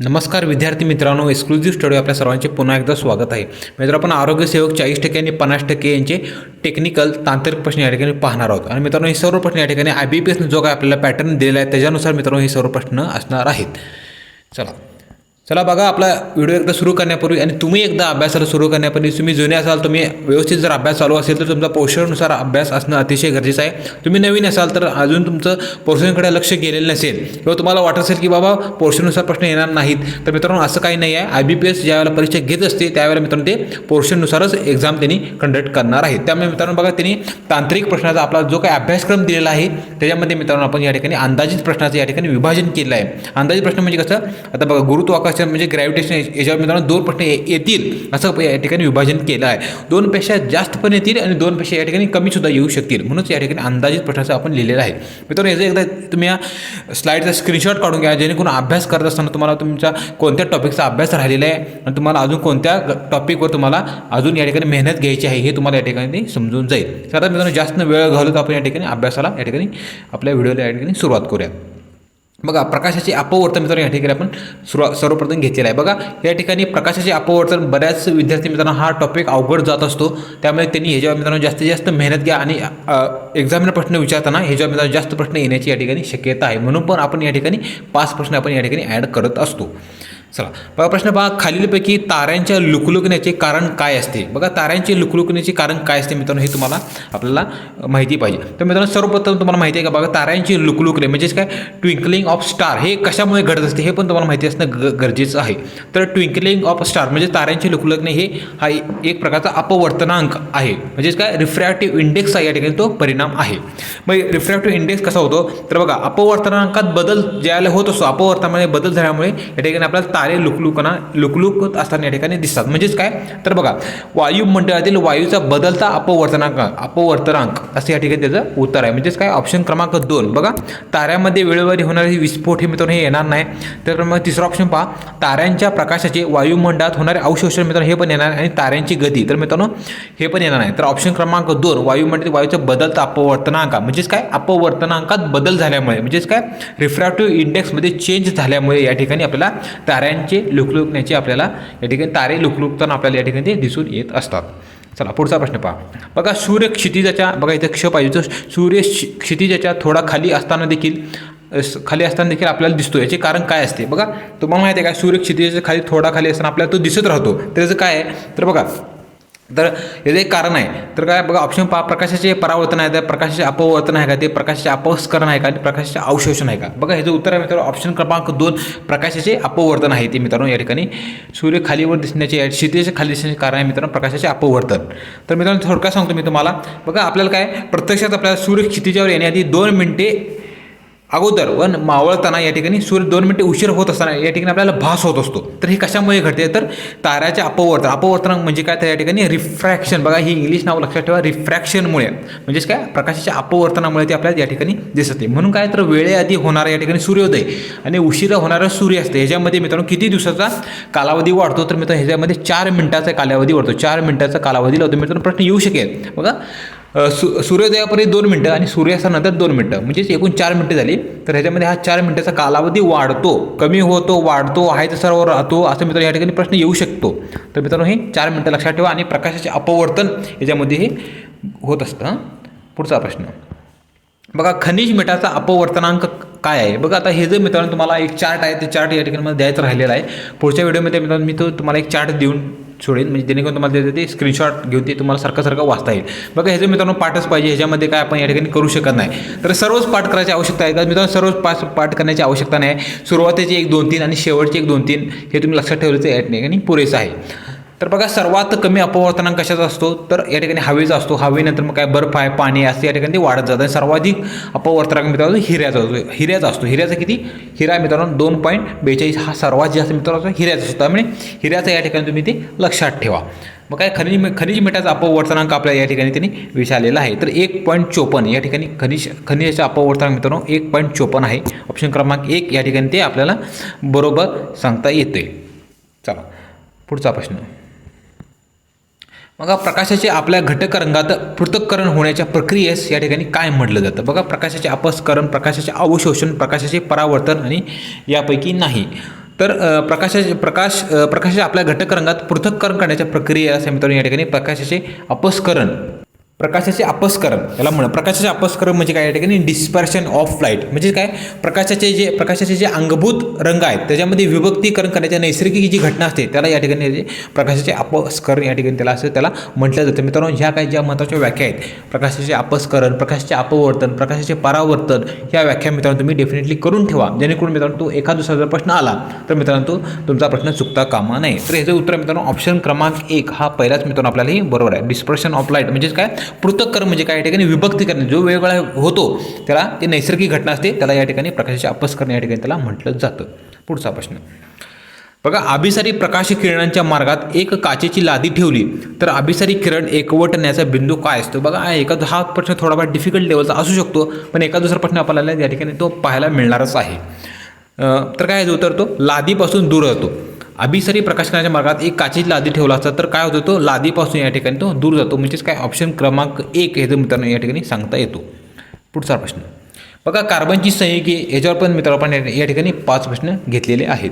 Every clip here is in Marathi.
नमस्कार विद्यार्थी मित्रांनो एक्सक्लुझिव्ह स्टडी आपल्या सर्वांचे पुन्हा एकदा स्वागत आहे. मित्र आपण आरोग्यसेवक चाळीस टक्के आणि पन्नास टक्के यांचे टेक्निकल तांत्रिक प्रश्न या ठिकाणी पाहणार आहोत. आणि मित्रांनो हे सर्व प्रश्न या ठिकाणी आय बी पी एसनं जो काय आपल्याला पॅटर्न दिलेला आहे त्याच्यानुसार मित्रांनो हे सर्व प्रश्न असणार आहेत. चला. चला बघा आपला व्हिडिओ एकदा सुरू करण्यापूर्वी आणि तुम्ही एकदा अभ्यासाला सुरू करण्यापूर्वी तुम्ही जुने असाल तुम्ही व्यवस्थित जर अभ्यास चालू असेल तर तुमचा पोर्शननुसार अभ्यास असणं अतिशय गरजेचं आहे. तुम्ही नवीन असाल तर अजून तुमचं पोर्शनकडे लक्ष गेलेलं नसेल किंवा तुम्हाला वाटत असेल की बाबा पोर्शननुसार प्रश्न येणार नाहीत तर मित्रांनो असं काही नाही आहे. आय बी पी एस ज्यावेळेला परीक्षा घेत असते त्यावेळेला मित्रांनो ते पोर्शननुसारच एक्झाम त्यांनी कंडक्ट करणार आहेत. त्यामुळे मित्रांनो बघा त्यांनी तांत्रिक प्रश्नाचा आपला जो काही अभ्यासक्रम दिलेला आहे त्याच्यामध्ये मित्रांनो आपण या ठिकाणी अंदाजित प्रश्नाचं या ठिकाणी विभाजन केलं आहे. अंदाजित प्रश्न म्हणजे कसं? आता बघा गुरुत्वाकर्षण म्हणजे ग्रॅव्हिटेशन याच्यावर मित्रांनो दोन प्रश्न येतील असं या ठिकाणी विभाजन केलं आहे. दोनपेक्षा जास्त पण येतील आणि दोनपेक्षा या ठिकाणी कमीसुद्धा येऊ शकतील. म्हणूनच या ठिकाणी अंदाजित प्रश्नाचं आपण लिहिलेलं आहे. मित्रांनो याचं एकदा तुम्ही या स्लाईडचा स्क्रीनशॉट काढून घ्या जेणेकरून अभ्यास करत असताना तुम्हाला तुमचा कोणत्या टॉपिकचा अभ्यास राहिलेला आहे आणि तुम्हाला अजून कोणत्या टॉपिकवर तुम्हाला अजून या ठिकाणी मेहनत घ्यायची आहे हे तुम्हाला या ठिकाणी समजून जाईल. तर आता मित्रांनो जास्त वेळ घालून आपण या ठिकाणी अभ्यासाला या ठिकाणी आपल्या व्हिडिओला या ठिकाणी सुरुवात करूया. बघा प्रकाशाचे अपवर्तन मित्रांनो या ठिकाणी आपण सुरुवात सर्वप्रथम घेतलेलं आहे. बघा या ठिकाणी प्रकाशाचे अपवर्तन बऱ्याच विद्यार्थी मित्रांनो हा टॉपिक अवघड जात असतो. त्यामुळे त्यांनी ह्याच्यावर मित्रांनो जास्तीत जास्त मेहनत घ्या आणि एक्झामिनर प्रश्न विचारताना ह्याच्यावर मित्रांनो जास्त प्रश्न येण्याची या ठिकाणी शक्यता आहे. म्हणून पण आपण या ठिकाणी पाच प्रश्न आपण या ठिकाणी ॲड करत असतो. चला. बघा प्रश्न पहा खालीलपैकी ताऱ्यांच्या लुकलुकण्याचे कारण काय असते? बघा ताऱ्यांचे लुकलुकण्याचे कारण काय असते मित्रांनो? हे तुम्हाला आपल्याला माहिती पाहिजे. तर मित्रांनो सर्वप्रथम तुम्हाला माहिती आहे का? बघा ताऱ्यांची लुकलुकणे म्हणजेच काय? ट्विंकलिंग ऑफ स्टार हे कशामुळे घडत असते? हे पण तुम्हाला माहिती असणं ग गरजेचं आहे. तर ट्विंकलिंग ऑफ स्टार म्हणजे ताऱ्यांची लुकलुकणे हे हा एक प्रकारचा अपवर्तनांक आहे. म्हणजेच काय? रिफ्रॅक्टिव्ह इंडेक्सचा या ठिकाणी तो परिणाम आहे. मग रिफ्रॅक्टिव्ह इंडेक्स कसा होतो? तर बघा अपवर्तनांकात बदल ज्याला होत असतो अपवर्तनामध्ये बदल झाल्यामुळे या ठिकाणी आपल्याला तारे लुकलुकना लुकलुकत असताना या ठिकाणी दिसतात. म्हणजेच काय? तर बघा वायुमंडळातील वायूचा बदलता अपवर्तनांक अपवर्तनांक असं या ठिकाणी त्याचं उत्तर आहे. म्हणजेच काय? ऑप्शन क्रमांक दोन. बघा ताऱ्यामध्ये वेळोवेळी होणारे विस्फोट हे मित्रांनो हे येणार नाही. तर मग तिसरा ऑप्शन पहा. ताऱ्यांच्या प्रकाशाचे वायुमंडळात होणारे अवशोषण मित्रांनो हे पण येणार आहे आणि ताऱ्यांची गती तर मित्रांनो हे पण येणार नाही. तर ऑप्शन क्रमांक दोन वायुमंडळातील वायूचा बदलता अपवर्तनांक. म्हणजेच काय? अपवर्तनांकात बदल झाल्यामुळे म्हणजेच काय? रिफ्रॅक्टिव्ह इंडेक्समध्ये चेंज झाल्यामुळे या ठिकाणी आपल्याला ताऱ्या ताऱ्यांचे लुकलुकण्याचे आपल्याला या ठिकाणी तारे लुकलुकताना आपल्याला या ठिकाणी ते दिसून येत असतात. चला पुढचा प्रश्न पहा. बघा सूर्य क्षितिजाच्या बघा इथं क्ष पाहिजे सूर्य क्षितिजाच्या थोडा खाली असताना देखील खाली असताना देखील आपल्याला दिसतो. याचे कारण काय असते? बघा तुम्हाला माहिती आहे का? सूर्य क्षितिजाच्या खाली थोडा खाली असताना आपल्याला तो दिसत राहतो. त्याचं काय आहे? तर बघा तर याचं एक कारण आहे. तर काय बघा ऑप्शन पा प्रकाशाचे परावर्तन आहे तर प्रकाशाचे अपवर्तन आहे का? ते प्रकाशाचे अपस्करण आहे का? आणि प्रकाशाचे अवशोषण आहे का? बघा ह्याचं उत्तर आहे मित्रांनो ऑप्शन क्रमांक दोन प्रकाशाचे अपवर्तन आहे ते मित्रांनो या ठिकाणी. सूर्य खालीवर दिसण्याचे क्षितिजाच्या खाली दिसण्याचे कारण आहे मित्रांनो प्रकाशाचे अपवर्तन. तर मित्रांनो थोडक्यात सांगतो मी तुम्हाला. बघा आपल्याला काय प्रत्यक्षात आपल्याला सूर्य क्षितिजावर येण्याआधी दोन मिनिटे अगोदर वन मावळताना या ठिकाणी सूर्य दोन मिनिटे उशीर होत असताना या ठिकाणी आपल्याला भास होत असतो. तर हे कशामुळे घडते? तर ताऱ्याच्या अपवर्तन. अपवर्तन म्हणजे काय? तर या ठिकाणी रिफ्रॅक्शन बघा ही इंग्लिश नाव लक्षात ठेवा. रिफ्रॅक्शनमुळे म्हणजेच काय? प्रकाशाच्या अपवर्तनामुळे ते आपल्याला या ठिकाणी दिसते. म्हणून काय? तर वेळेआधी होणारा या ठिकाणी सूर्योदय आणि उशिरा होणारा सूर्य असते. ह्याच्यामध्ये मित्रांनो किती दिवसाचा कालावधी वाढतो? तर मित्रांनो ह्याच्यामध्ये चार मिनिटाचा कालावधी वाढतो. चार मिनिटाचा कालावधी लावतो. मित्रांनो प्रश्न येऊ शकेल. बघा सु सूर्योदयापर्यंत दोन मिनटं आणि सूर्यास्तानंतर दोन मिनटं. म्हणजेच एकूण चार मिनटं झाली. तर ह्याच्यामध्ये हा चार मिनटाचा कालावधी वाढतो. कमी होतो वाढतो आहे तसं राहतो असं मित्र या ठिकाणी प्रश्न येऊ शकतो. तर मित्रांनो हे चार मिनटं लक्षात ठेवा आणि प्रकाशाचे अपवर्तन याच्यामध्ये हे होत असतं. पुढचा प्रश्न. बघा खनिज मिठाचा अपवर्तनांक काय आहे? बघा आता हे जर मित्रांनो तुम्हाला एक चार्ट आहे ते चार्ट या ठिकाणी मला द्यायचं राहिलेला आहे. पुढच्या व्हिडिओमध्ये मित्रांनो मी तो तुम्हाला एक चार्ट देऊन सोडेन. म्हणजे जेणेकरून तुम्हाला ते- ते स्क्रीनशॉट घेऊन ते तुम्हाला सारखं सारखं वाचता येईल. बघा ह्याचं मित्रांनो पाठच पाहिजे ह्याच्यामध्ये काय आपण या ठिकाणी करू शकत नाही. तर सर्वच पाठ करायची आवश्यकता आहे. का मित्रांनो सर्वच पाठ पाठ करण्याची आवश्यकता नाही. सुरुवातीचे एक दोन तीन आणि शेवटचे एक दोन तीन हे तुम्ही लक्षात ठेवल्याचं या ठिकाणी पुरेसं आहे. तर बघा सर्वात कमी अपवर्तनांक कशाचा असतो? तर या ठिकाणी हवेचा असतो. हवेनंतर मग काय? बर्फ आहे पाणी असते या ठिकाणी ते वाढत जातं. आणि सर्वाधिक अपवर्तनांक मित्रांनो हिऱ्याचा असतो. हिऱ्याचा असतो. हिऱ्याचा किती? हिरा मित्रांनो दोन पॉईंट बेचाळीस. हा सर्वात जास्त मित्रांनो हिऱ्याचा असतो. त्यामुळे हिऱ्याचा या ठिकाणी तुम्ही ते लक्षात ठेवा. मग काय? खनिज खनिज मिठाचा अपवर्तनांक आपल्या या ठिकाणी त्यांनी विचारलेला आहे. तर एक पॉईंट चोपन्न या ठिकाणी खनिज खनिजाचा अपवर्तनांक मित्रांनो एक पॉईंट चोपन्न आहे. ऑप्शन क्रमांक एक या ठिकाणी ते आपल्याला बरोबर सांगता येते चला पुढचा प्रश्न. बघा प्रकाशाचे आपल्या घटक रंगात पृथक्करण होण्याच्या प्रक्रियेस या ठिकाणी काय म्हटलं जातं? बघा प्रकाशाचे अपस्करण प्रकाशाचे अवशोषण प्रकाशाचे परावर्तन आणि यापैकी नाही. तर प्रकाशाचे प्रकाश प्रकाशाचे प्रकाशाच्या आपल्या घटक रंगात पृथक्करण करण्याच्या प्रक्रिया असे मित्रांनो या ठिकाणी प्रकाशाचे अपस्करण प्रकाशाचे अपस्करण. याला म्हण प्रकाशाचे अपस्करण म्हणजे काय? या ठिकाणी डिस्पर्शन ऑफ लाइट म्हणजे काय? प्रकाशाचे जे प्रकाशाचे जे अंगभूत रंग आहेत त्याच्यामध्ये विभक्तीकरण करण्याच्या नैसर्गिक जी घटना असते त्याला या ठिकाणी जे प्रकाशाचे अपस्करण या ठिकाणी त्याला असं त्याला म्हटलं जातं. मित्रांनो ह्या काही ज्या महत्त्वाच्या व्याख्या आहेत प्रकाशाचे अपस्करण प्रकाशाचे अपवर्तन प्रकाशाचे परावर्तन ह्या व्याख्या मित्रांनो तुम्ही डेफिनेटली करून ठेवा. जेणेकरून मित्रांनो तो एखाद दुसरा जर प्रश्न आला तर मित्रांनो तो तुमचा प्रश्न चुकता कामा नाही तर ह्याचं उत्तर मित्रांनो ऑप्शन क्रमांक एक हा पहिलाच मित्रांनो आपल्याला हे बरोबर आहे. डिस्पर्शन ऑफ लाइट म्हणजेच काय? पृथक्करण म्हणजे काय? या ठिकाणी विभक्ती करणे. जो वेगवेगळा होतो त्याला ते नैसर्गिक घटना असते. त्याला या ठिकाणी प्रकाशाचे करणे या ठिकाणी त्याला म्हटलं जातं. पुढचा प्रश्न. बघा अभिसारी प्रकाश किरणांच्या मार्गात एक काचेची लादी ठेवली तर अभिसारी किरण एकवटण्याचा बिंदू काय असतो? बघा एका हा प्रश्न थोडाफार डिफिकल्ट लेवलचा असू शकतो पण एका दुसरा प्रश्न आपल्याला या ठिकाणी तो पाहायला मिळणारच आहे. तर काय होतं तो लादीपासून दूर होतो अभिसरी प्रकाशनाच्या मार्गात एक काचेची लादी ठेवला असता तर काय होतं तो लादीपासून या ठिकाणी तो दूर जातो. म्हणजेच काय? ऑप्शन क्रमांक एक हे जर मित्रांनो या ठिकाणी सांगता येतो. पुढचा प्रश्न. बघा कार्बनची संयुगे याच्यावर पण मित्रांनो आपण या ठिकाणी पाच प्रश्न घेतलेले आहेत.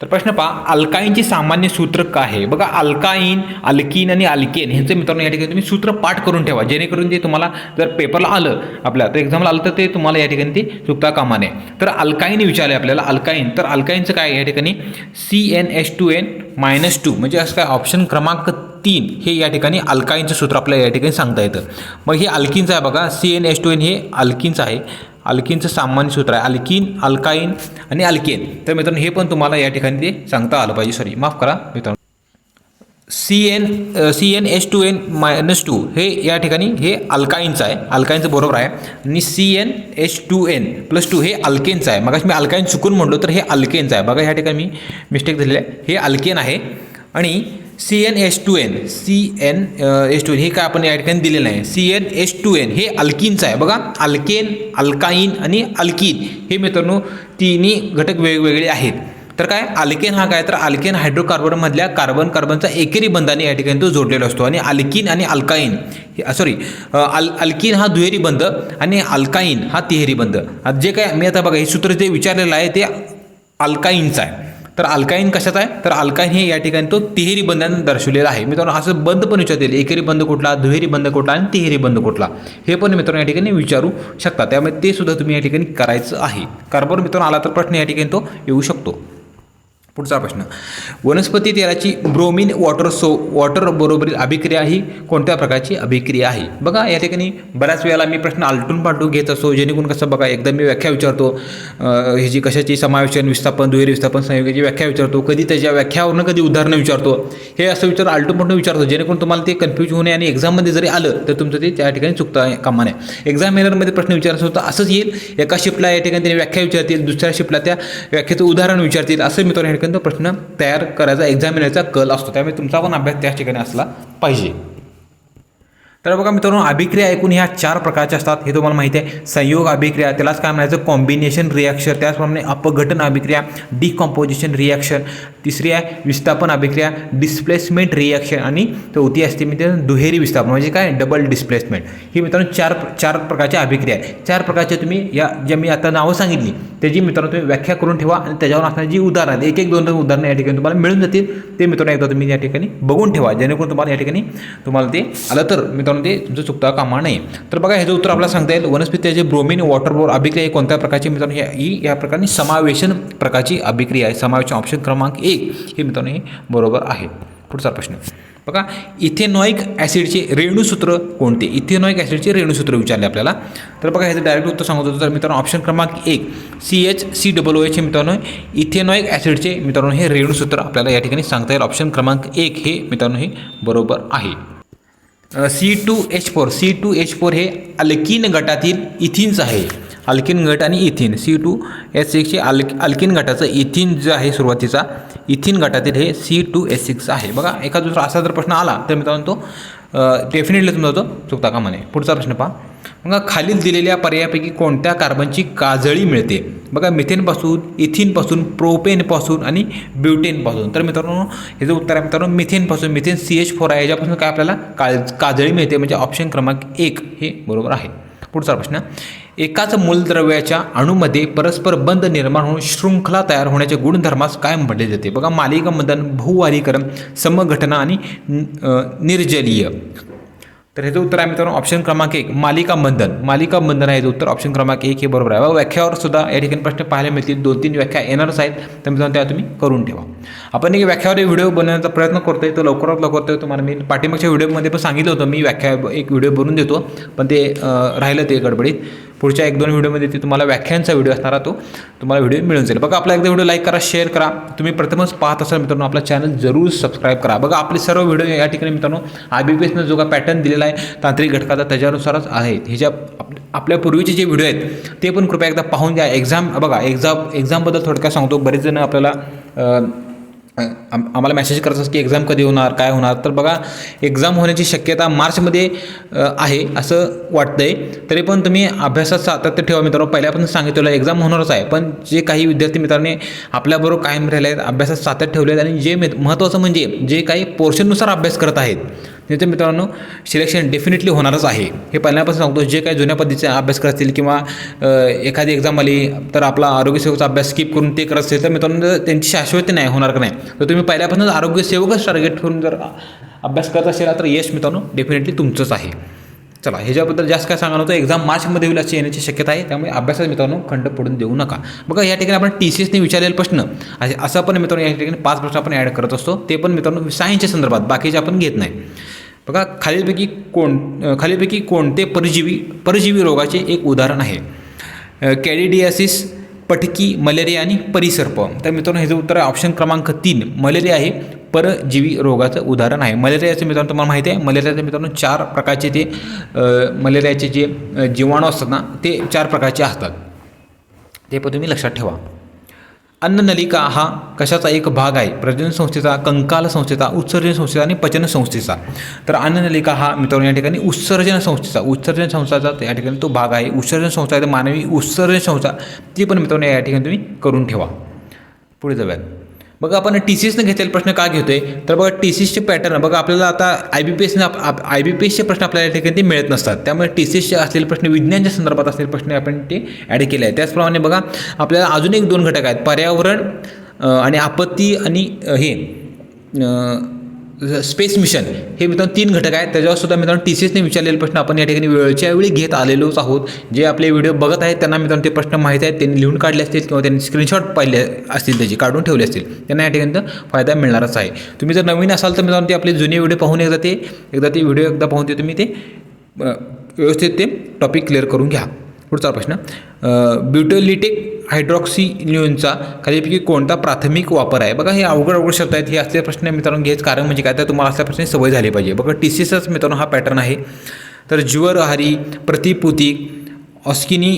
तर प्रश्न पहा अल्काईनचे सामान्य सूत्र काय आहे? बघा अल्काईन अल्किन आणि अल्केन ह्यांचं मित्रांनो या ठिकाणी तुम्ही सूत्र पाठ करून ठेवा जेणेकरून जे तुम्हाला जर पेपरला आलं आपल्या तर एक्झामला आलं तर ते तुम्हाला या ठिकाणी ते चुकता कामा नये. तर अल्काईन विचारले आपल्याला अल्काईन तर अल्काईनचं काय या ठिकाणी? C N H two N minus two म्हणजे असं काय ऑप्शन क्रमांक तीन हे या ठिकाणी अल्काईनचं सूत्र आपल्याला या ठिकाणी सांगता येतं. मग हे अल्किनचं आहे बघा C N H two N हे अल्किनचं आहे. अल्किनचं सामान्य सूत्र आहे. अल्किन अल्काईन आणि अल्केन. तर मित्रांनो हे पण तुम्हाला या ठिकाणी ते सांगता आलं पाहिजे. सॉरी माफ करा मित्रांनो. C N C N S two N minus two हे या ठिकाणी हे अल्काईनचं आहे. अल्काईनचं बरोबर आहे. आणि C N S two N plus two हे अल्केनचं आहे. मग मी अल्काईन चुकून म्हणलो तर हे अल्केनचं आहे. बघा ह्या ठिकाणी मी मिस्टेक झालेलं आहे. हे अल्केन आहे. आणि C N H two N C N H two N हे काय आपण या ठिकाणी दिलेलं आहे. C N H two N हे अल्किनचं आहे. बघा अल्केन अल्काईन आणि अल्किन हे मित्रांनो तिन्ही घटक वेगवेगळे आहेत. तर काय? अल्केन हा काय? तर अल्केन हायड्रोकार्बनमधल्या कार्बन कार्बनचा एकेरी बंधाने या ठिकाणी तो जोडलेला असतो. आणि अल्किन आणि अल्काईन हे सॉरी अल अल्किन हा दुहेरी बंध आणि अल्काईन हा तिहेरी बंध. जे काय मी आता बघा हे सूत्र जे विचारलेलं आहे ते अल्काईनचं आहे. तर अल्काईन कशाचा आहे? तर अल्काईन हे या ठिकाणी तो तिहेरी बंधाने दर्शवलेला आहे. मित्रांनो असं बंद पण विचारतील. एकेरी बंद कुठला दुहेरी बंद कुठला आणि तिहेरी बंद कुठला? हे पण मित्रांनो या ठिकाणी विचारू शकता. त्यामुळे ते सुद्धा तुम्ही या ठिकाणी करायचं आहे. कार्बन मित्रांनो आला तर प्रश्न या ठिकाणी तो येऊ शकतो. पुढचा प्रश्न. वनस्पती तेलाची ब्रोमिन वॉटर सो वॉटर बरोबरील अभिक्रिया ही कोणत्या प्रकारची अभिक्रिया आहे? बघा या ठिकाणी बऱ्याच वेळेला मी प्रश्न आलटून पालटून घेत असतो जेणेकरून कसं बघा एकदा मी व्याख्या विचारतो ह्याची कशाची समावेशन विस्थापन दुहेरी विस्थापन संयोगाची व्याख्या विचारतो कधी त्याच्या व्याख्यावरून कधी उदाहरणं विचारतो हे असं विचार आलटून पालटून विचारतो जेणेकरून तुम्हाला ते कन्फ्यूज होणे आणि एक्झाममध्ये जरी आलं तर तुमचं ते त्या ठिकाणी चुकता कामा नये. एक्झाम मेनरमध्ये प्रश्न विचारायचं होतं असंच येईल? एका शिफ्टला या ठिकाणी त्यांनी व्याख्या विचारतील दुसऱ्या शिफ्टला त्या व्याख्याचं उदाहरण विचारतील असं मी तो ठिकाणी तो प्रश्न तयार करायचा एक्झामिनरचा कल असतो. त्यामुळे तुमचा पण अभ्यास त्याच ठिकाणी असला पाहिजे. तर बघा मित्रांनो अभिक्रिया ऐकून ह्या चार प्रकारच्या असतात. हे तुम्हाला माहिती आहे. संयोग अभिक्रिया त्यालाच काय म्हणायचं? कॉम्बिनेशन रिॲक्शन त्याचप्रमाणे अपघटन अभिक्रिया डिकॉम्पोजिशन रिॲक्शन तिसरी आहे विस्थापन अभिक्रिया डिस्प्लेसमेंट रिॲक्शन आणि चौथी असते मित्रांनो दुहेरी विस्थापन. म्हणजे काय? डबल डिस्प्लेसमेंट ही मित्रांनो चार चार प्रकारच्या अभिक्रिया आहे. चार प्रकारच्या तुम्ही या ज्या मी आता नावं सांगितली त्याची मित्रांनो तुम्ही व्याख्या करून ठेवा आणि त्याच्यावर असणारी जी उदाहरणं आहेत, एक एक दोन दोन उदाहरणं या ठिकाणी तुम्हाला मिळून जातील. ते मित्रांनो एकदा तुम्ही या ठिकाणी बघून ठेवा. जेणेकरून तुम्हाला या ठिकाणी तुम्हाला ते आलं. तर मित्रांनो ते तुमचं चुकता कामा नये. तर बघा ह्याचं उत्तर आपल्याला सांगता येईल वनस्पतीचे ब्रोमिन वॉटर बोर अभिक्रिया हे कोणत्या प्रकारची? मित्रांनो ही या प्रकारची समावेशन प्रकारची अभिक्रिया आहे. समावेशन ऑप्शन क्रमांक एक. हे मित्रांनो हे बरोबर आहे. पुढचा प्रश्न. बघा इथेनॉइक ॲसिडचे रेणूसूत्र कोणते? इथेनॉइक ॲसिडचे रेणूसूत्र विचारले आपल्याला. तर बघा ह्याचं डायरेक्ट उत्तर सांगत होतो. तर मित्रांनो ऑप्शन क्रमांक एक. C H C double O एचचे मित्रांनो इथेनॉइक ॲसिडचे मित्रांनो हे रेणूसूत्र आपल्याला या ठिकाणी सांगता येईल. ऑप्शन क्रमांक एक हे मित्रांनो हे बरोबर आहे. C two H four C two H four हे अल्किन गटातील इथिन्स आहे. अल्किन गट आणि इथिन. सी टू एच सिक्सचे अल अल्किन गटाचं इथिन जो आहे सुरुवातीचा इथिन गटातील हे सी टू एच सिक्स आहे. बघा एका दुसरा असा जर प्रश्न आला तर मित्रांनो तो डेफिनेटली तुमचा तो चुकता कामा म्हणे पुढचा प्रश्न पहा. बघा खालील दिलेल्या पर्यायापैकी कोणत्या कार्बनची काजळी मिळते? बघा मिथेनपासून इथिनपासून प्रोपेनपासून आणि ब्युटेनपासून. तर मित्रांनो ह्याचं उत्तर आहे मित्रांनो मिथेनपासून मिथेन सी एच फोर आहे याच्यापासून काय आपल्याला काळ काजळी मिळते म्हणजे ऑप्शन क्रमांक एक हे बरोबर आहे. पुढचा प्रश्न एकाच मूलद्रव्याच्या अणूमध्ये परस्पर बंध निर्माण होऊन शृंखला तयार होण्याच्या गुणधर्मास काय म्हटले जाते. बघा मालिका मदन बहुवारीकरण समघटना आणि निर्जलीय. तर ह्याचं उत्तर आहे मित्रांनो. ऑप्शन क्रमांक एक मालिका बंधन. मालिका बंधन आहे याचं उत्तर. ऑप्शन क्रमांक एक हे बरोबर आहे. व व्याख्यावर सुद्धा या ठिकाणी प्रश्न पाहायला मिळतील. दोन तीन व्याख्या येणारच आहेत. तर मित्रांनो त्या तुम्ही करून ठेवा. आपण एक व्याख्यावर व्हिडिओ बनवण्याचा प्रयत्न करतोय. तो लवकरात लवकर तो तुम्हाला मी पाठीमागच्या व्हिडिओमध्ये पण सांगितलं होतं. मी व्याख्या एक व्हिडिओ बनवून देतो. पण ते राहिलं ते गडबडीत. पुढच्या एक दोन व्हिडिओमध्ये ते तुम्हाला व्याख्यांचा व्हिडिओ असणारा तो तुम्हाला व्हिडिओ मिळून जाईल. बघा आपला एकदा व्हिडिओ लाईक करा शेअर करा. तुम्ही प्रथमच पाहत असाल मित्रांनो आपला चॅनल जरूर सबस्क्राईब करा. बघा आपले सर्व व्हिडिओ या ठिकाणी मित्रांनो आय बी पी एसनं जो का पॅटर्न दिलेला आहे तांत्रिक घटकाचा त्याच्यानुसारच आहे हे ज्या आपल्या पूर्वीचे जे व्हिडिओ आहेत ते पण कृपया एकदा पाहून घ्या. एक्झाम बघा एक्झाम एक्झामबद्दल थोडक्यात सांगतो. बरेच जण आपल्याला आम- आम्हाला मेसेज करत की एक्झाम कधी होणार काय होणार? तर बघा एक्झाम होण्याची शक्यता मार्चमध्ये आहे असं वाटतं आहे तरी पण तुम्ही अभ्यासात सातत्य ठेवा मित्रांनो. पहिल्यापासून सांगितलेलं एक्झाम होणारच आहे. पण जे काही विद्यार्थी मित्रांनी आपल्याबरोबर कायम राहिले आहेत अभ्यासात सातत्य ठेवले आहेत आणि जे महत्त्वाचं म्हणजे जे काही पोर्शननुसार अभ्यास करत आहेत त्याचे मित्रांनो सिलेक्शन डेफिनेटली होणारच आहे. हे पहिल्यापासून सांगतो जे काही जुन्या पद्धतीचे अभ्यास करतील किंवा एखादी एक्झाम आली तर आपला आरोग्यसेवकचा अभ्यास स्किप करून ते करत असेल तर मित्रांनो त्यांची शाश्वती नाही होणार का नाही? तर तुम्ही पहिल्यापासूनच आरोग्यसेवकच टार्गेट ठेवून जर अभ्यास करत असेल तर यश मित्रांनो डेफिनेटली तुमचंच आहे. चला ह्याच्याबद्दल जास्त काय सांगणार होतं एक्झाम मार्चमध्ये होईल अशी येण्याची शक्यता आहे त्यामुळे अभ्यासात मित्रांनो खंड पडून देऊ नका. बघा या ठिकाणी आपण टी सी एसने विचारलेले प्रश्न असे- असं पण मित्रांनो या ठिकाणी पाच प्रश्न आपण ॲड करत असतो ते पण मित्रांनो सायन्सच्या संदर्भात बाकीचे आपण घेत नाही. बघा खालीलपैकी कोण खालीलपैकी कोणते परजीवी परजीवी रोगाचे एक उदाहरण आहे. कॅडिडियासिस पटकी मलेरिया आणि परिसर्प तर मित्रांनो ह्याचं उत्तर ऑप्शन क्रमांक तीन मलेरिया आहे परजीवी रोगाचं उदाहरण आहे. मलेरियाचं मित्रांनो तुम्हाला माहिती आहे मलेरियाचे मित्रांनो चार प्रकारचे ते मलेरियाचे जे जीवाणू असतात ना ते चार प्रकारचे असतात. ते पण तुम्ही लक्षात ठेवा. अन्ननलिका हा कशाचा एक भाग आहे? प्रजनन संस्थेचा कंकाल संस्थेचा उत्सर्जन संस्थेचा आणि पचन संस्थेचा. तर अन्ननलिका हा मित्रांनो या ठिकाणी उत्सर्जन संस्थेचा. उत्सर्जन संस्थेचा या ठिकाणी तो भाग आहे. उत्सर्जन संस्था आहे तर मानवी उत्सर्जन संस्था ती पण मित्रांनो या ठिकाणी तुम्ही करून ठेवा. पुढे जाऊयात. बघा आपण टी सी एसनं घेतलेला प्रश्न का घेतोय? तर बघा टी सी एसचे पॅटर्न बघा आपल्याला आता आय बी पी एसनं आय बी पी एसचे प्रश्न आपल्याला या ठिकाणी ते मिळत नसतात. त्यामुळे टी सी एसचे असलेले प्रश्न विज्ञानच्या संदर्भात असलेले प्रश्न आपण ते ॲड केले आहेत. त्याचप्रमाणे बघा आपल्याला अजून एक दोन घटक आहेत. पर्यावरण आणि आपत्ती आणि हे स्पेस मिशन हे मित्रांनो तीन घटक आहेत. त्याच्यावर सुद्धा मित्रांनो टी सी एसने विचारलेले प्रश्न आपण या ठिकाणी वेळच्या वेळी घेत आलेलोच आहोत. जे आपले व्हिडिओ बघत आहेत त्यांना मित्रांनो ते प्रश्न माहीत आहेत. त्यांनी लिहून काढले असतील किंवा त्यांनी स्क्रीनशॉट पाहिले असतील त्याचे काढून ठेवले असतील. त्यांना या ठिकाणी फायदा मिळणारच आहे. तुम्ही जर नवीन असाल तर मित्रांनो ते आपले जुने व्हिडिओ पाहून एकदा ते एकदा ते व्हिडिओ एकदा पाहून ते तुम्ही ते व्यवस्थित ते टॉपिक क्लिअर करून घ्या. पुढचा प्रश्न. ब्युटोलिटिक हायड्रॉक्सिन्यूनचा खालीपैकी कोणता प्राथमिक वापर आहे? बघा हे अवघड अवघड शब्द आहेत. हे असले प्रश्न मित्रांनो घ्यायचं कारण म्हणजे काय? तर तुम्हाला असल्या प्रश्न सवय झाली पाहिजे. बघा टी सी एसच मित्रांनो हा पॅटर्न आहे. तर ज्वरहारी प्रतिपुती ऑस्किनी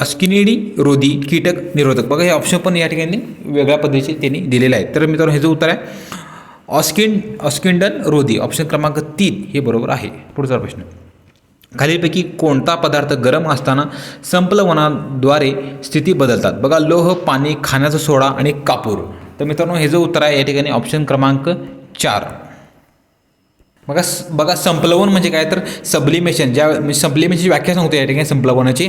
अस्किनिडी रोधी कीटक निरोधक. बघा हे ऑप्शन पण या ठिकाणी वेगळ्या पद्धतीचे त्यांनी दिलेले आहेत. तर मित्रांनो ह्याचं उत्तर आहे ऑस्किन ऑस्किंडन रोधी. ऑप्शन क्रमांक तीन हे बरोबर आहे. पुढचा प्रश्न. खालीलपैकी कोणता पदार्थ गरम असताना संपलवनाद्वारे स्थिती बदलतात. बघा लोह पाणी खाण्याचा सोडा आणि कापूर. तर मित्रांनो हे जो उत्तर आहे या ठिकाणी ऑप्शन क्रमांक चार. बघा बघा संपलवन म्हणजे काय? तर सब्लिमेशन ज्या सब्लिमेशनची व्याख्या सांगतो या ठिकाणी संपलवनाची.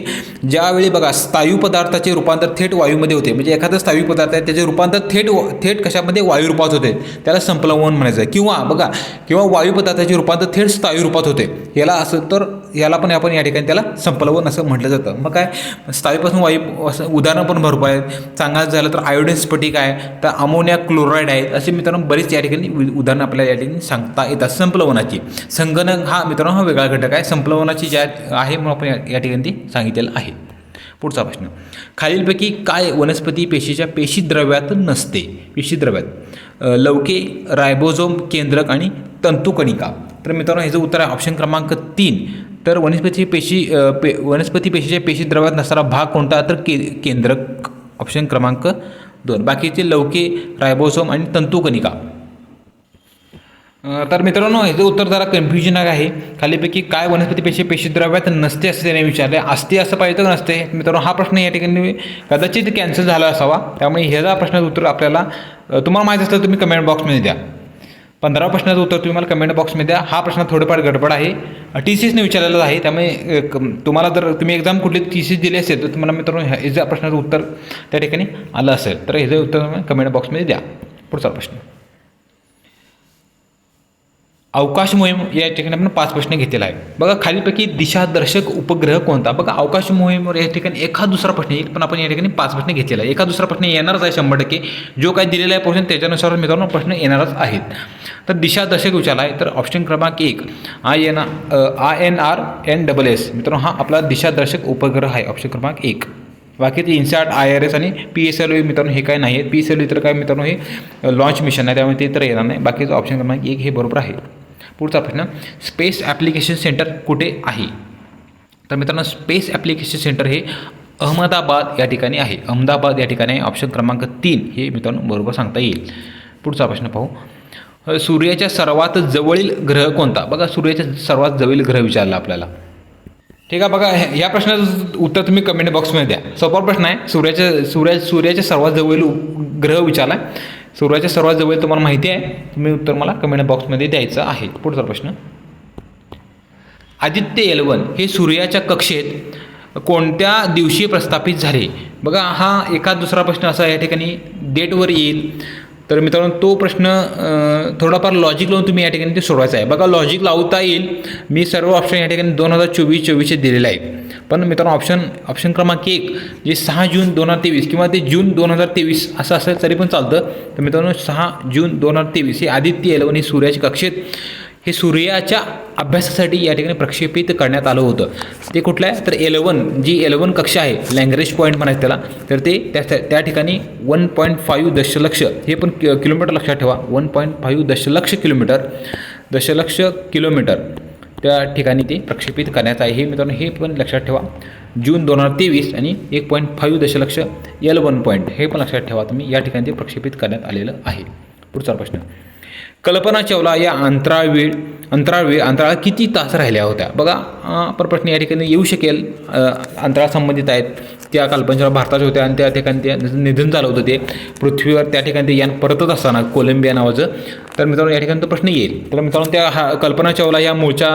ज्यावेळी बघा स्थायू पदार्थाचे रूपांतर थेट वायूमध्ये होते. म्हणजे एखादा स्थायू पदार्थ आहे त्याचे रूपांतर थेट थेट कशामध्ये? वायू रूपात होते. त्याला संपलवन म्हणायचं. आहे किंवा बघा किंवा वायू पदार्थाचे रूपांतर थेट स्थायू रूपात होते. याला असं तर याला पण आपण या ठिकाणी त्याला संपलवन असं म्हटलं जातं. मग काय? स्थायीपासून वायू असं उदाहरणं पण भरपूर आहेत. सांगायचं झालं तर आयोडीन स्फटिक आहे तर अमोनिया क्लोराईड आहेत असे मित्रांनो बरीच या ठिकाणी उदाहरणं आपल्याला या ठिकाणी सांगता येतात संपलवनाची. संगणक हा मित्रांनो हा वेगळा घटक आहे. संपलवनाची ज्या आहे म्हणून आपण या- या ठिकाणी ती सांगितलेलं आहे. पुढचा प्रश्न. खालीलपैकी काय वनस्पती पेशीच्या पेशीद्रव्यात नसते? पेशीद्रव्यात. अ, लवके रायबोझोम केंद्रक आणि तंतुकणिका. तर मित्रांनो ह्याचं उत्तर आहे ऑप्शन क्रमांक तीन. तर वनस्पती पेशी पे वनस्पती पेशीच्या पेशीद्रव्यात नसणारा भाग कोणता? तर के केंद्रक ऑप्शन क्रमांक दोन. बाकीचे लवके रायबोसोम आणि तंतुकणिका तर मित्रांनो ह्याचं उत्तर जरा कन्फ्युजन आहे. खालीपैकी काय वनस्पती पेशी पेशीद्रव्यात नसते असं त्याने विचारले असते असं पाहिजे तर नसते. मित्रांनो हा प्रश्न या ठिकाणी कदाचित कॅन्सल झाला असावा. त्यामुळे ह्याचा प्रश्नाचं उत्तर आपल्याला तुम्हाला माहीत असलं तुम्ही कमेंट बॉक्समध्ये द्या. पंधरा प्रश्नाचं उत्तर तुम्ही मला कमेंट बॉक्समध्ये द्या. हा प्रश्न थोडंफार गडबड आहे. टी सी एसने विचारलेला आहे. त्यामुळे क- तुम्हाला जर तुम्ही एक्झाम कुठली टी सी दिली असेल तर तुम्हाला मित्रांनो ह्या ह्याच्या प्रश्नाचं उत्तर त्या ठिकाणी आलं असेल तर ह्याचं उत्तर तुम्ही कमेंट बॉक्समध्ये द्या. पुढचा प्रश्न. अवकाश मोहीम या ठिकाणी आपण पाच प्रश्न घेतलेला आहे. बघा खालीपैकी दिशादर्शक उपग्रह कोणता? बघा अवकाश मोहीमवर या ठिकाणी एखाद दुसरा प्रश्न येईल पण आपण या ठिकाणी पाच प्रश्न घेतलेला आहे. एका दुसरा प्रश्न येणारच आहे शंभर टक्के. जो काय दिलेला आहे प्रश्न त्याच्यानुसार मित्रांनो प्रश्न येणारच आहेत. तर दिशादर्शक विचारला आहे तर ऑप्शन क्रमांक एक I N I N R N double S. मित्रांनो हा आपला दिशादर्शक उपग्रह आहे ऑप्शन क्रमांक एक. बाकीचे इन्सॅट आय आर एस आणि पी एस एल मित्रांनो हे काय नाही आहे पी एस एल तर काय मित्रांनो हे लॉन्च मिशन आहे त्यामुळे ते तर येणार नाही. बाकीचं ऑप्शन क्रमांक एक हे बरोबर आहे. पुढचा प्रश्न स्पेस ॲप्लिकेशन सेंटर कुठे आहे? तर मित्रांनो स्पेस ॲप्लिकेशन सेंटर हे अहमदाबाद या ठिकाणी आहे. अहमदाबाद या ठिकाणी ऑप्शन क्रमांक तीन हे मित्रांनो बरोबर सांगता येईल. पुढचा प्रश्न पाहू. सूर्याच्या सर्वात जवळील ग्रह कोणता? बघा सूर्याच्या सर्वात जवळील ग्रह विचारला आपल्याला. ठीक आहे बघा ह्या- या प्रश्नाचं उत्तर तुम्ही कमेंट बॉक्समध्ये द्या. सोपा प्रश्न आहे. सूर्याच्या सूर्या सूर्याच्या सर्वात जवळील ग्रह विचारला. आहे सूर्याच्या सर्वात जवळ तुम्हाला माहिती आहे. तुम्ही उत्तर मला कमेंट बॉक्समध्ये द्यायचं आहे. पुढचा प्रश्न. आदित्य एलवन हे सूर्याच्या कक्षेत कोणत्या दिवशी प्रस्थापित झाले? बघा हा एका दुसरा प्रश्न असा या ठिकाणी डेटवर येईल. तर मित्रांनो तो प्रश्न थोडाफार लॉजिक लावून तुम्ही या ठिकाणी ते सोडवायचा आहे. बघा लॉजिक लावता येईल. मी सर्व ऑप्शन या ठिकाणी दोन हजार चोवीस चोवीसचे दिलेले आहेत. पण मित्रांनो ऑप्शन ऑप्शन क्रमांक एक जे सहा जून दोन हजार तेवीस किंवा ते जून दोन हजार तेवीस असं असेल तरी पण चालतं. तर मित्रांनो सहा जून दोन हजार तेवीस हे आदित्य एलवन हे सूर्याच्या कक्षेत हे सूर्याच्या अभ्यासासाठी या ठिकाणी प्रक्षेपित करण्यात आलं होतं. ते कुठलं आहे? तर एलेवन जी एलेवन कक्षा आहे लँग्रेज पॉईंट म्हणायचं त्याला तर ते त्या त्या- त्या ठिकाणी वन पॉईंट फाईव्ह दशलक्ष हे पण कि किलोमीटर लक्षात ठेवा वन पॉईंट फाईव्ह दशलक्ष किलोमीटर दशलक्ष किलोमीटर. त्या ठिकाणी ते प्रक्षेपित करण्यात आहे हे मित्रांनो हे पण लक्षात ठेवा. जून दोन हजार तेवीस आणि एक पॉईंट फाईव्ह दशलक्ष एल वन पॉईंट हे पण लक्षात ठेवा तुम्ही या ठिकाणी ते प्रक्षेपित करण्यात आलेलं आहे. पुढचा प्रश्न. कल्पना चावला या अंतराळवेळ अंतराळवेळ अंतराळात किती तास राहिल्या होत्या? बघा आपण प्रश्न या ठिकाणी येऊ शकेल. अंतराळ संबंधित आहेत. त्या कल्पना भारताचे भारताच्या होत्या आणि त्या ठिकाणी ते निधन झालं होतं ते. पृथ्वीवर त्या ठिकाणी ते यान परतत असताना कोलंबिया नावाचं. तर मित्रांनो या ठिकाणी तो प्रश्न येईल. तर मित्रांनो त्या हा कल्पना चावला या मूळच्या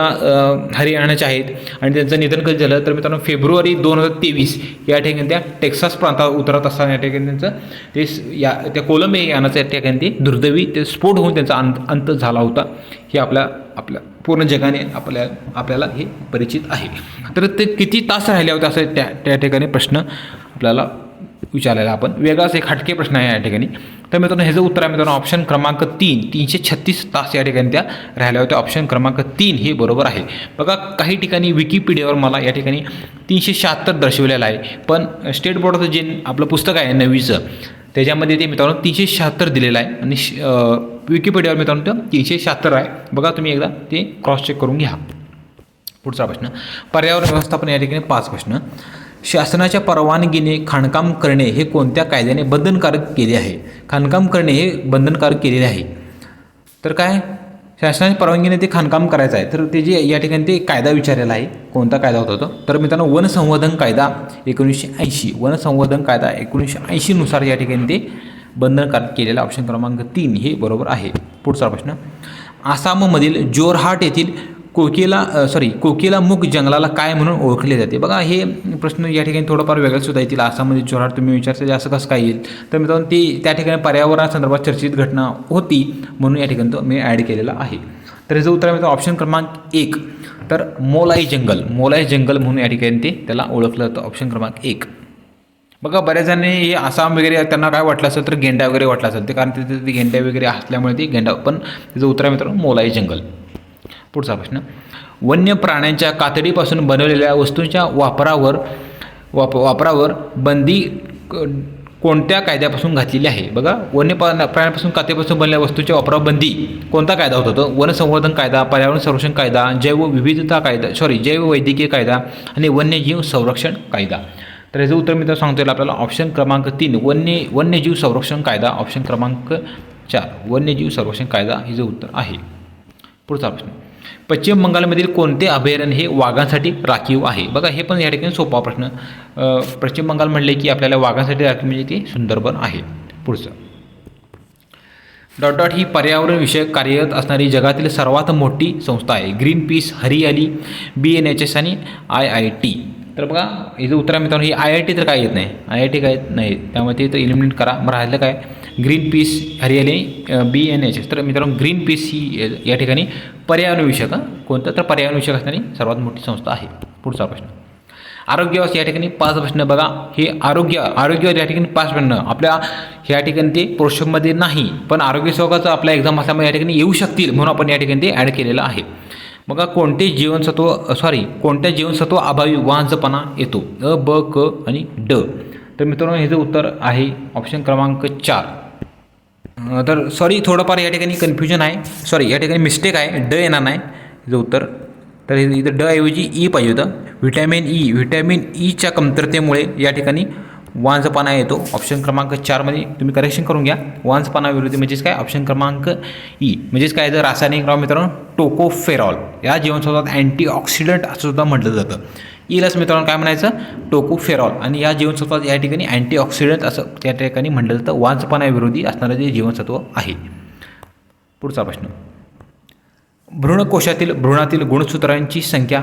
हरियाणाच्या आहेत आणि त्यांचं निधन कधी झालं? तर मित्रांनो फेब्रुवारी दोन हजार तेवीस या ठिकाणी त्या टेक्सास प्रांतात उतरत असताना या ठिकाणी त्यांचं ते या त्या कोलंबिया यानाचं या ठिकाणी ते दुर्दैवी ते स्फोट होऊन त्यांचा अंत अंत झाला होता. हे आपल्या आपल्या पूर्ण जगाने आपल्या आपल्याला हे परिचित आहे. तर ते किती तास राहिले होते असं त्या त्या ठिकाणी प्रश्न आपल्याला विचारलेला आपण? वेगळाच एक हटके प्रश्न आहे या ठिकाणी. तर मित्रांनो ह्याचं उत्तर आहे मित्रांनो ऑप्शन क्रमांक तीन तीनशे छत्तीस तास या ठिकाणी त्या राहिल्या होत्या. ऑप्शन क्रमांक तीन हे बरोबर आहे. बघा काही ठिकाणी विकिपीडियावर मला या ठिकाणी तीनशे शहात्तर दर्शवलेलं आहे. पण स्टेट बोर्डाचं जे आपलं पुस्तक आहे नववीचं त्याच्यामध्ये ते मित्रांनो तीनशे शहात्तर दिलेलं आहे. आणि श- विकिपीडियावर मित्रांनो ते तीनशे शहात्तर आहे. बघा तुम्ही एकदा ते क्रॉस चेक करून घ्या. पुढचा प्रश्न. पर्यावरण व्यवस्थापन या ठिकाणी पाच प्रश्न. शासनाच्या परवानगीने खाणकाम करणे हे कोणत्या कायद्याने बंधनकारक केले आहे? खाणकाम करणे हे बंधनकारक केलेले आहे. तर काय? शासनाच्या परवानगीने ते खाणकाम करायचं आहे. तर ते जे या ठिकाणी ते कायदा विचारलेला आहे. कोणता कायदा होता तो? तर मित्रांनो वनसंवर्धन कायदा एकोणीसशे ऐंशी. वनसंवर्धन कायदा एकोणीसशे ऐंशीनुसार या ठिकाणी ते बंधनकारक केलेला ऑप्शन क्रमांक तीन हे बरोबर आहे. पुढचा प्रश्न. आसाममधील जोरहाट येथील कोकिला सॉरी कोकिलामुख जंगलाला काय म्हणून ओळखले जाते? बघा हे प्रश्न या ठिकाणी थोडंफार वेगळंसुद्धा येतील. आसाममध्ये जोरहाट तुम्ही विचारता असं कसं काय येईल? तर मित्रांनो ती त्या ठिकाणी पर्यावरणासंदर्भात चर्चित घटना होती म्हणून या ठिकाणी तो मी ॲड केलेला आहे. तर याचं उत्तर आहे मित्रांनो ऑप्शन क्रमांक एक. तर मोलाई जंगल मोलाई जंगल म्हणून या ठिकाणी ते त्याला ओळखलं जातं ऑप्शन क्रमांक एक. बघा बऱ्याच जणांनी हे आसाम वगैरे त्यांना काय वाटलं असेल तर गेंडा वगैरे वाटलं असेल. ते कारण तिथे गेंड्या वगैरे असल्यामुळे ती गेंडा पण तिचं उत्तर आहे मित्रांनो मोलाई जंगल. पुढचा प्रश्न. वन्य प्राण्यांच्या कातडीपासून बनवलेल्या वस्तूंच्या वापरावर वाप वापरावर बंदी कोणत्या कायद्यापासून घातलेली आहे? बघा वन्य प्राण्यापासून प्राण्यांपासून कातेपासून बनलेल्या वस्तूच्या वापरावर बंदी. कोणता कायदा होत होतो वनसंवर्धन कायदा पर्यावरण संरक्षण कायदा जैवविविधता कायदा सॉरी जैववैद्यकीय कायदा आणि वन्यजीव संरक्षण कायदा. तर याचं उत्तर मित्र सांगता येईल आपल्याला ऑप्शन क्रमांक तीन वन्य वन्यजीव संरक्षण कायदा ऑप्शन क्रमांक चार वन्यजीव संरक्षण कायदा हे जे उत्तर आहे. पुढचा प्रश्न. पश्चिम बंगालमधील कोणते अभयारण्य हे वाघांसाठी राखीव आहे? बघा हे पण या ठिकाणी सोपा प्रश्न. पश्चिम बंगाल म्हणले की आपल्याला वाघांसाठी राखीव म्हणजे ते सुंदरबन आहे. पुढचं. डॉट डॉट ही पर्यावरण विषयक कार्यरत असणारी जगातील सर्वात मोठी संस्था आहे. ग्रीन पीस हरियाली बी एन एच एस आणि आय आय टी. तर बघा इथं उत्तर आहे मित्रांनो ही आय आय टी तर काय येत नाही. आय आय टी काय येत नाही. त्यामुळे ते तर इलिमिनेट करा. मग राहिलं काय? ग्रीन पीस हरियाली बी एन एच तर मित्रांनो ग्रीन पीस ही या ठिकाणी पर्यावरणविषयक कोणतं? तर पर्यावरणविषयक असणारी सर्वात मोठी संस्था आहे. पुढचा प्रश्न. आरोग्यावर या ठिकाणी पाच प्रश्न बघा. हे आरोग्य आरोग्यावर या ठिकाणी पाच प्रश्न. आपल्या ह्या ठिकाणी ते पोर्शनमध्ये नाही पण आरोग्य सेवकाचं आपल्या एक्झाम असल्यामुळे या ठिकाणी येऊ शकतील म्हणून आपण या ठिकाणी ते ॲड केलेलं आहे. बघा कोणते जीवनसत्व सॉरी कोणत्या जीवनसत्व अभावी वांजपणा येतो? अ ब क आणि ड. तर मित्रांनो ह्याचं उत्तर आहे ऑप्शन क्रमांक चार. तर सॉरी थोडंफार या ठिकाणी कन्फ्युजन आहे. सॉरी या ठिकाणी मिस्टेक आहे. ड येणार नाही. ह्याचं उत्तर. तर इथं ड ऐवजी ई पाहिजे होतं. व्हिटॅमिन ई व्हिटॅमिन ईच्या कमतरतेमुळे या ठिकाणी वांजपाना येतो. ऑप्शन क्रमांक चारमध्ये तुम्ही करेक्शन करून घ्या. वांजपाना विरोधी म्हणजेच काय? ऑप्शन क्रमांक ई म्हणजेच काय? तर रासायनिक नाव मित्रांनो टोकोफेरॉल. या जीवनसत्वात अँटीऑक्सिडंट असं सुद्धा म्हटलं जातं. E इलस मित्रांनो काय म्हणायचं? टोकोफेरॉल. आणि या जीवनसत्वात या ठिकाणी अँटीऑक्सिडंट असं त्या ठिकाणी म्हटलं जातं. वांजपणा विरोधी असणारं जे जीवनसत्व आहे. पुढचा प्रश्न. भ्रूणकोशातील भ्रूणातील गुणसूत्रांची संख्या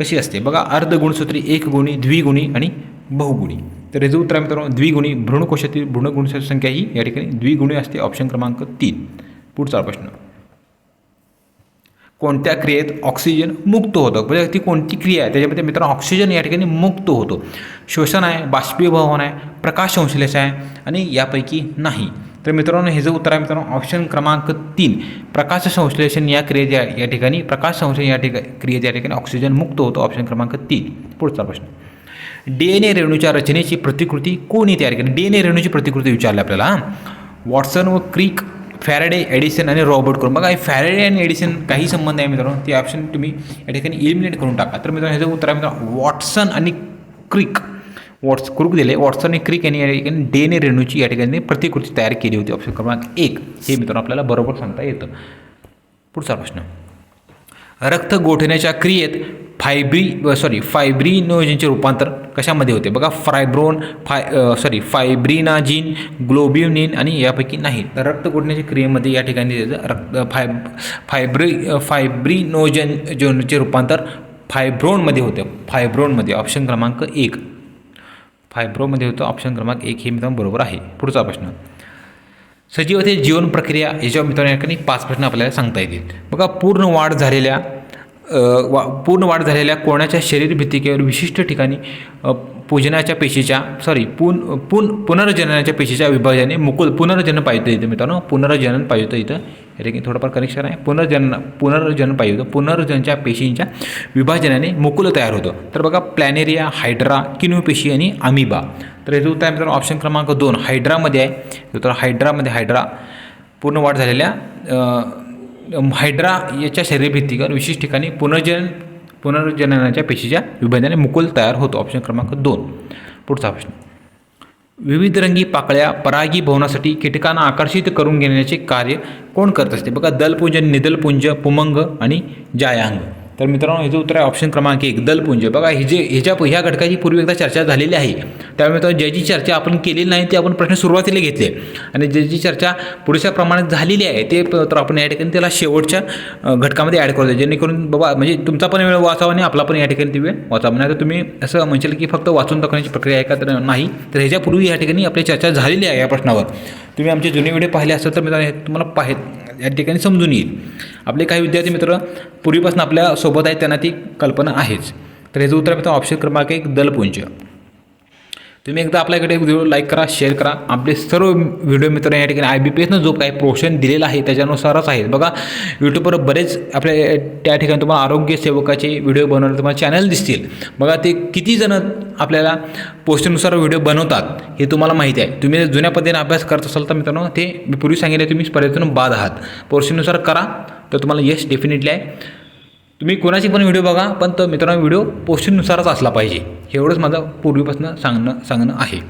कशी असते? बघा अर्ध गुणसूत्री एक गुणी द्विगुणी आणि बहुगुणी. तर याचं उत्तर आहे मित्रांनो द्विगुणी भ्रूणकोशातील भ्रूण संख्या ही या ठिकाणी द्विगुणी असते. ऑप्शन क्रमांक तीन. पुढचा प्रश्न. कोणत्या क्रियेत ऑक्सिजन मुक्त होतं? म्हणजे ती कोणती क्रिया आहे? त्याच्यामध्ये मित्रांनो ऑक्सिजन या ठिकाणी मुक्त होतो. श्वसन आहे बाष्पीभवन आहे प्रकाश संश्लेष आहे आणि यापैकी नाही. तर मित्रांनो हे जे उत्तर आहे मित्रांनो ऑप्शन क्रमांक तीन. प्रकाश संश्लेषण या क्रियेत या या ठिकाणी प्रकाश संश्लेषण या ठिकाणी क्रिये या ठिकाणी ऑक्सिजन मुक्त होतो. ऑप्शन क्रमांक तीन. पुढचा प्रश्न. डी एन ए रेणूच्या रचनेची प्रतिकृती कोणी तयार केली? डी एन ए रेणूची प्रतिकृती विचारली आपल्याला. वॉटसन व क्रिक फॅरेडे एडिसन आणि रॉबर्ट करून बघा. हे फॅरेडे आणि एडिसन काही संबंध आहे मित्रांनो. ते ऑप्शन तुम्ही या ठिकाणी इलिमिनेट करून टाका. तर मित्रांनो ह्याचं उत्तर आहे मित्रांनो वॉटसन आणि क्रिक वॉट्स क्रुक दिले. वॉट्सन आणि क्रिक यांनी या ठिकाणी डेने रेणूची या ठिकाणी प्रतिकृती तयार केली होती. ऑप्शन क्रमांक एक. हे मित्रांनो आपल्याला बरोबर सांगता येतं. पुढचा प्रश्न. रक्त गोठण्याच्या क्रियेत फायब्री सॉरी फायब्रिनोजनचे रूपांतर कशामध्ये होते? बघा फायब्रोन फाय सॉरी फायब्रिनाजिन ग्लोब्युनिन आणि यापैकी नाही. तर रक्त गोठण्याच्या क्रियेमध्ये या ठिकाणी त्याचं रक्त फाय फायब्रि फायब्रिनोजन जोनचे रूपांतर फायब्रोनमध्ये होते. फायब्रोनमध्ये ऑप्शन क्रमांक एक. फायब्रोमध्ये होतं ऑप्शन क्रमांक एक हे मित्रांनो बरोबर आहे. पुढचा प्रश्न. सजीवते जीवन प्रक्रिया याच्यावर मित्रांनो या ठिकाणी पाच प्रश्न आपल्याला सांगता येतील. बघा पूर्ण वाढ झालेल्या वा पूर्ण वाढ झालेल्या कोणाच्या शरीर भित्तिकेवर विशिष्ट ठिकाणी पूजनाच्या पेशीच्या सॉरी पुन पुन पुनर्जननाच्या पेशीच्या विभाजनाने मुकुल पुनर्जनन पाहिजे इथं मित्रांनो. पुनर्जनन पाहिजे होतं इथं. रेखी थोडंफार कनेक्शन आहे. पुनर्जन पुनर्जनन पाहिजे होतं. पुनर्जनच्या पेशींच्या विभाजनाने मुकुल तयार होतं. तर बघा प्लॅनेरिया हायड्रा किनू पेशी आणि अमिबा. तर याचं उत्तर आहे मित्रांनो ऑप्शन क्रमांक दोन हायड्रामध्ये आहे. तर हायड्रामध्ये हायड्रा पूर्ण वाढ झालेल्या हायड्रा याच्या शरीरभित्तिकर विशेष ठिकाणी पुनर्जन पुनर्जननाच्या पेशीच्या विभाजनाने मुकुल तयार होतो. ऑप्शन क्रमांक दोन. पुढचा प्रश्न. विविध रंगी पाकळ्या परागी भवनासाठी कीटकांना आकर्षित करून घेण्याचे कार्य कोण करत असते? बघा दलपुंज निदलपुंज पुमंग आणि जायांग. तर मित्रांनो ह्याचं उत्तर आहे ऑप्शन क्रमांक एक दलपुंज. बघा हे जे ह्याच्या ह्या घटकाची पूर्वी एकदा चर्चा झालेली आहे त्यामुळे मित्रांनो ज्याची चर्चा आपण केलेली नाही ते आपण प्रश्न सुरुवातीला घेतले. आणि ज्याची चर्चा पुरेशा प्रमाणात झालेली आहे ते तर आपण या ठिकाणी त्याला शेवटच्या घटकामध्ये ॲड करतो जेणेकरून बाबा म्हणजे तुमचा पण वेळ वाचावा आणि आपला पण या ठिकाणी ती वेळ वाचावा. म्हणजे नाही तर तुम्ही असं म्हणशील की फक्त वाचून दाखवण्याची प्रक्रिया आहे का? तर नाही. तर ह्याच्यापूर्वी या ठिकाणी आपली चर्चा झालेली आहे या प्रश्नावर. तुम्ही आमचे जुने व्हिडिओ पाहिले असेल तर मित्रांनो हे तुम्हाला पाहे या ठिकाणी समजून येईल. आपले काही विद्यार्थी मित्र पूर्वीपासून आपल्यासोबत आहेत त्यांना ती कल्पना आहेच. तर याचं उत्तर मित्रांनो ऑप्शन क्रमांक एक दलपुंज. तुम्ही एकदा आपल्याकडे व्हिडिओ लाईक करा शेअर करा. आपले सर्व व्हिडिओ मित्र या ठिकाणी आय बी पी एसनं जो काही पोर्शन दिलेला आहे त्याच्यानुसारच आहे. बघा यूट्यूबवर बरेच आपल्या त्या ठिकाणी तुम्हाला आरोग्य सेवकाचे व्हिडिओ बनवले तुम्हाला चॅनल दिसतील. बघा ते किती जण आपल्याला पोस्टनुसार व्हिडिओ बनवतात हे तुम्हाला माहिती आहे. तुम्ही जर जुन्या पद्धतीने अभ्यास करत असाल तर मित्रांनो ते मी पूर्वी सांगितले तुम्ही स्पर्धेतून बाद आहात. पोर्शननुसार करा तर तुम्हाला यश डेफिनेटली आहे. तुम्ही कोणाची पण व्हिडिओ बघा पण तो मित्रांनो व्हिडिओ पोस्टिंगनुसारच असला पाहिजे. हे एवढंच माझं पूर्वीपासून सांगणं सांगणं आहे.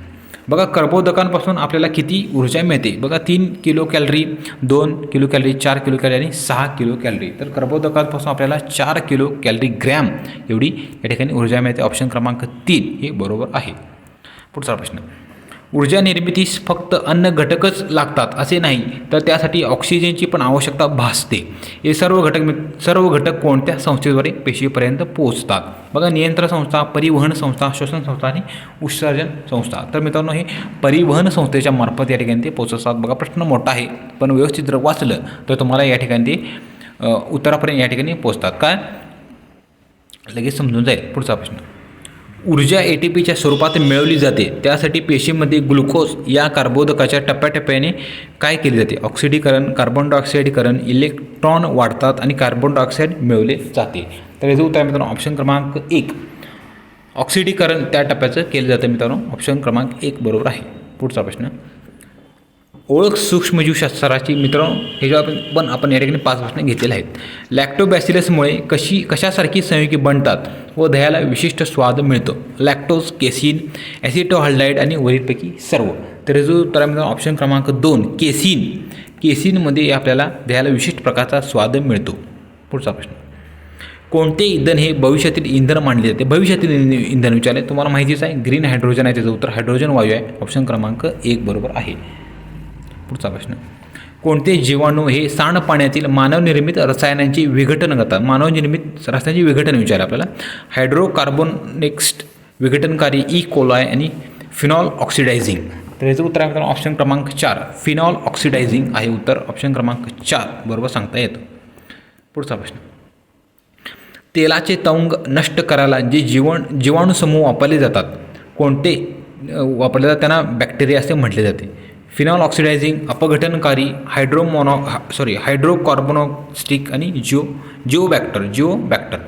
बघा कर्बोदकांपासून आपल्याला किती ऊर्जा मिळते? बघा तीन किलो कॅलरी दोन किलो कॅलरी चार किलो कॅलरी आणि सहा किलो कॅलरी. तर कर्बोदकांपासून आपल्याला चार किलो कॅलरी ग्रॅम एवढी या ठिकाणी ऊर्जा मिळते. ऑप्शन क्रमांक तीन हे बरोबर आहे. पुढचा प्रश्न. ऊर्जा निर्मितीस फक्त अन्न घटकच लागतात असे नाही. तर त्यासाठी ऑक्सिजनची पण आवश्यकता भासते. हे सर्व घटक सर्व घटक कोणत्या संस्थेद्वारे पेशीपर्यंत पोहोचतात? बघा नियंत्रण संस्था परिवहन संस्था श्वसन संस्था आणि उत्सर्जन संस्था. तर मित्रांनो हे परिवहन संस्थेच्या मार्फत या ठिकाणी ते पोहोचतात. बघा प्रश्न मोठा आहे पण व्यवस्थित जर वाचलं तर तुम्हाला या ठिकाणी ते उत्तरापर्यंत या ठिकाणी पोहोचतात. काय? लगेच समजून जाईल. पुढचा प्रश्न. ऊर्जा ए टी पीच्या स्वरूपात मिळवली जाते. त्यासाठी पेशीमध्ये ग्लुकोज या कार्बोदकाच्या टप्प्याटप्प्याने काय केले जाते? ऑक्सिडीकरण कार्बन डायऑक्साईडकरण इलेक्ट्रॉन वाढतात आणि कार्बन डायऑक्साईड मिळवले जाते. तर याचं उत्तर मित्रांनो ऑप्शन क्रमांक एक. ऑक्सिडीकरण त्या टप्प्याचं केलं जातं मित्रांनो. ऑप्शन क्रमांक एक बरोबर आहे. पुढचा प्रश्न. ओळख सूक्ष्मजीवशास्त्राची मित्रांनो ह्याच्यावर आपण पण आपण या ठिकाणी पाच प्रश्न घेतलेले आहेत. लॅक्टोबॅसिलसमुळे कशी कशासारखी संयुगी बनतात व दह्याला विशिष्ट स्वाद मिळतो? लॅक्टोज केसिन ॲसिटोहाल्डाईड आणि वरीलपैकी सर्व. तर जो तर मित्रांनो ऑप्शन क्रमांक दोन केसिन केसिनमध्ये आपल्याला दह्याला विशिष्ट प्रकारचा स्वाद मिळतो. पुढचा प्रश्न. कोणते इंधन हे भविष्यातील इंधन मानले जाते? भविष्यातील इंधन विचारले. तुम्हाला माहितीच आहे ग्रीन हायड्रोजन आहे त्याचं उत्तर हायड्रोजन वायू आहे. ऑप्शन क्रमांक एक बरोबर आहे. पुढचा प्रश्न. कोणते जीवाणू हे सांडपाण्यातील मानवनिर्मित रसायनांची विघटन करतात? मानवनिर्मित रसायनांची विघटन विचार आपल्याला. हायड्रोकार्बोनेक्स्ट विघटनकारी e. ई कोलाय आणि फिनॉल ऑक्सिडायझिंग. तर याचं उत्तर आहे मित्रांनो ऑप्शन क्रमांक चार. फिनॉल ऑक्सिडायझिंग आहे उत्तर. ऑप्शन क्रमांक चार. बरोबर सांगता येतं. पुढचा प्रश्न. तेलाचे तंग नष्ट करायला जे जीवन जीवाणूसमूह वापरले जातात कोणते वापरले जातात? त्यांना बॅक्टेरिया असे म्हटले जाते. फिनॉल ऑक्सिडायझिंग अपघटनकारी हायड्रोमोनो हा सॉरी हायड्रोकार्बोनोस्टिक आणि जिओ जिओबॅक्टर जिओबॅक्टर. जिओ बॅक्टर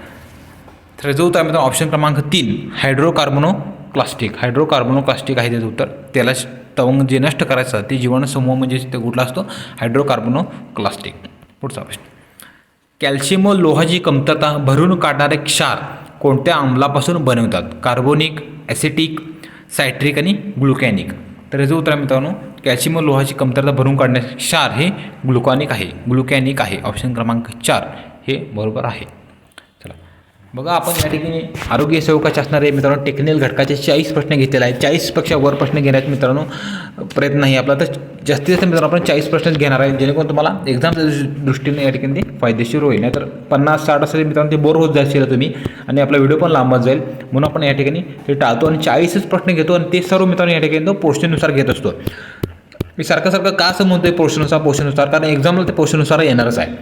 तर जो उत्तर मित्रांनो ऑप्शन क्रमांक तीन हायड्रोकार्बोनो प्लास्टिक हायड्रोकार्बोनो प्लास्टिक आहे त्याचं उत्तर. त्याला तवंग जे नष्ट करायचं ते जीवाणूसमूह म्हणजे ते कुठला असतो? हायड्रोकार्बोनो प्लास्टिक पुढचा प्रश्न. कॅल्शियम व लोहाची कमतरता भरून काढणारे क्षार कोणत्या अंमलापासून बनवतात? कार्बोनिक ॲसिटिक सायट्रिक आणि ग्लुकॅनिक. तर याचं उत्तर आहे मित्रांनो कॅल्शियम व लोहाची कमतरता भरून काढण्यास क्षार हे ग्लुकॉनिक आहे. ग्लुकॅनिक आहे. ऑप्शन क्रमांक चार हे बरोबर आहे. चला. बघा आपण या ठिकाणी आरोग्य सेवकाचे असणारे मित्रांनो टेक्निकल घटकाचे चाळीस प्रश्न घेतलेले आहेत. चाळीसपेक्षा वर प्रश्न घेण्याचा मित्रांनो प्रयत्न नाही आपला. तर जास्तीत जास्त मित्रांनो आपण चाळीस प्रश्नच घेणार आहे जेणेकरून तुम्हाला एक्झामच्या दृष्टीने या ठिकाणी ते फायदेशीर होईल. नाहीतर पन्नास साठ असेल मित्रांनो ते बोर होत जाशील तुम्ही आणि आपला व्हिडिओ पण लांबत जाईल. म्हणून आपण या ठिकाणी ते टाळतो आणि चाळीसच प्रश्न घेतो आणि ते सर्व मित्रांनो या ठिकाणी तो पोर्शननुसार घेत असतो. मी सारखं सारखं का असं म्हणतोय पोर्शननुसार पोर्शननुसार कारण एक्झामला ते पोर्शननुसार येणारच आहे.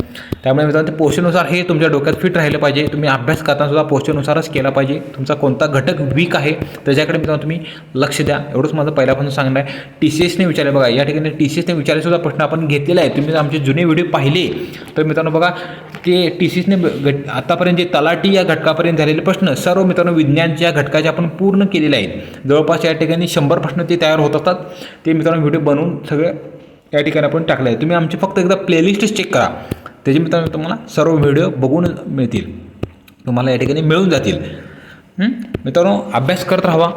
त्यामुळे मित्रांनो ते पोर्शननुसार हे तुमच्या डोक्यात फिट राहिलं पाहिजे. तुम्ही अभ्यास करतानासुद्धा सुद्धा केला पाहिजे. तुमचा कोणता घटक वीक आहे त्याच्याकडे मित्रांनो तुम्ही लक्ष द्या. एवढंच माझं पहिल्यापासून सांगणं आहे. टी सी एसने विचारले बघा. या ठिकाणी टी सी एसने विचारलेसुद्धा प्रश्न आपण घेतलेला आहे तुम्ही जर आमचे जुने व्हिडिओ पाहिले तर मित्रांनो बघा ते टी सी एसने घट आतापर्यंत जे तलाटी या घटकापर्यंत झालेले प्रश्न सर्व मित्रांनो विज्ञानच्या घटकाचे आपण पूर्ण केलेले आहेत. जवळपास या ठिकाणी शंभर प्रश्न ते तयार होत असतात. ते मित्रांनो व्हिडिओ बनवून सगळं या ठिकाणी आपण टाकलं आहे. तुम्ही आमची फक्त एकदा प्लेलिस्टच चेक करा. त्याच्या मित्रांनो तुम्हाला सर्व व्हिडिओ बघून मिळतील. तुम्हाला या ठिकाणी मिळून जातील. मित्रांनो अभ्यास करत राहावा.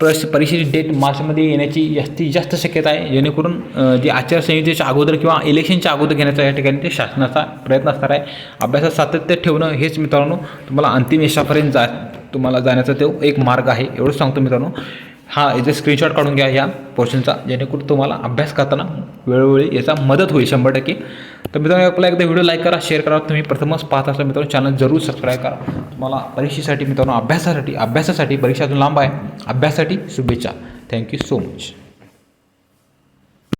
प्रश परीक्षेची डेट मार्चमध्ये येण्याची जास्तीत जास्त शक्यता आहे. जेणेकरून जे आचारसंहितेच्या अगोदर किंवा इलेक्शनच्या अगोदर घेण्याचा या ठिकाणी ते शासनाचा प्रयत्न असणार आहे. अभ्यासात सातत्य ठेवणं हेच मित्रांनो तुम्हाला अंतिम यशापर्यंत जा तुम्हाला जाण्याचा तो एक मार्ग आहे. एवढंच सांगतो मित्रांनो. हा याचे स्क्रीनशॉट काढून घ्या या पोर्शनचा जेणेकरून तुम्हाला अभ्यास करताना वेळोवेळी याचा मदत होईल शंभर टक्के. तर मित्रांनो आपला एकदा व्हिडिओ लाईक करा शेअर करा. तुम्ही प्रथमच पाहत असता मित्रांनो चॅनल जरूर सबस्क्राईब करा. तुम्हाला परीक्षेसाठी मित्रांनो अभ्यासासाठी अभ्यासासाठी परीक्षा अजून लांब आहे. अभ्यासासाठी शुभेच्छा. Thank you so much